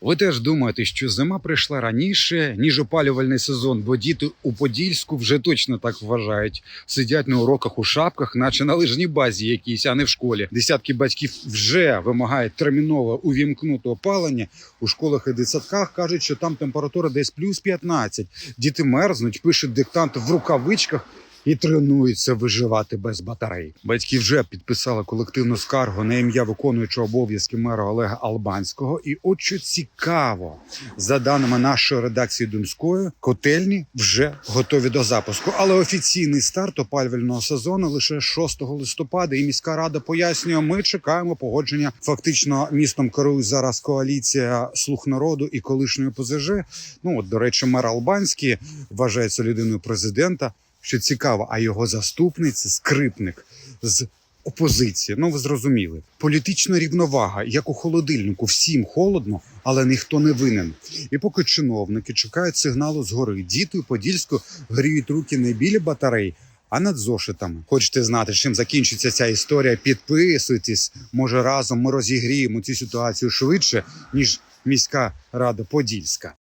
Ви теж думаєте, що зима прийшла раніше, ніж опалювальний сезон, бо діти у Подільську вже точно так вважають. Сидять на уроках у шапках, наче на лижній базі якійсь, а не в школі. Десятки батьків вже вимагають терміново увімкнути опалення. У школах і дитсадках кажуть, що там температура десь плюс 15. Діти мерзнуть, пишуть диктант в рукавичках. І тренуються виживати без батарей. Батьки вже підписали колективну скаргу на ім'я виконуючого обов'язки мера Олега Албанського. І от що цікаво, за даними нашої редакції Думської, котельні вже готові до запуску. Але офіційний старт опалювального сезону лише 6 листопада. І міська рада пояснює, ми чекаємо погодження. Фактично містом керує зараз коаліція слуг народу і колишньої ПЗЖ. Ну от до речі, мер Албанський вважається людиною президента. Що цікаво, а його заступниця скрипник з опозиції. Ну ви зрозуміли, політична рівновага, як у холодильнику, всім холодно, але ніхто не винен. І поки чиновники чекають сигналу згори, діти у Подільську гріють руки не біля батарей, а над зошитами. Хочете знати, чим закінчиться ця історія? Підписуйтесь. Може, разом ми розігріємо цю ситуацію швидше ніж міська рада Подільська.